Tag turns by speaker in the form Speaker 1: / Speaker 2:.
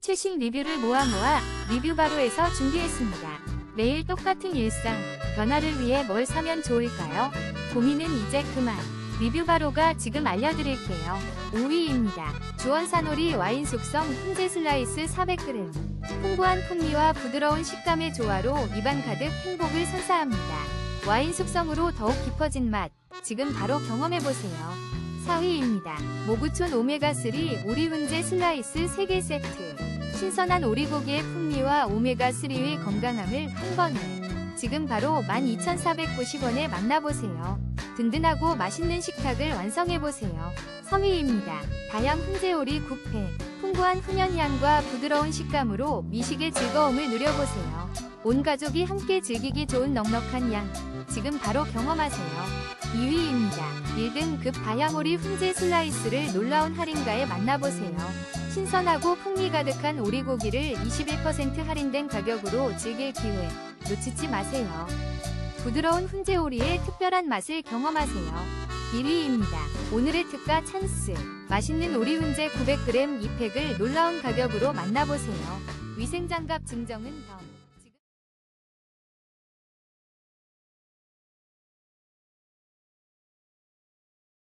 Speaker 1: 최신 리뷰를 모아 모아 리뷰 바로에서 준비했습니다. 매일 똑같은 일상, 변화를 위해 뭘 사면 좋을까요? 고민은 이제 그만. 리뷰 바로가 지금 알려드릴게요. 5위입니다. 주원사놀이 와인 숙성 훈제 슬라이스 400g. 풍부한 풍미와 부드러운 식감의 조화로 입안 가득 행복을 선사합니다. 와인 숙성으로 더욱 깊어진 맛, 지금 바로 경험해보세요. 4위입니다. 모구촌 오메가3 오리 훈제 슬라이스 3개 세트. 신선한 오리고기의 풍미와 오메가3의 건강함을 한 번에. 지금 바로 12,490원에 만나보세요. 든든하고 맛있는 식탁을 완성해보세요. 3위입니다. 다양 훈제오리 9회. 풍부한 훈연향과 부드러운 식감으로 미식의 즐거움을 누려보세요. 온 가족이 함께 즐기기 좋은 넉넉한 양. 지금 바로 경험하세요. 2위입니다. 1등급 다양오리 훈제 슬라이스를 놀라운 할인가에 만나보세요. 신선하고 풍미 가득한 오리고기를 21% 할인된 가격으로 즐길 기회 놓치지 마세요. 부드러운 훈제 오리의 특별한 맛을 경험하세요. 1위입니다. 오늘의 특가 찬스. 맛있는 오리 훈제 900g 2팩을 놀라운 가격으로 만나보세요. 위생장갑 증정은 덤.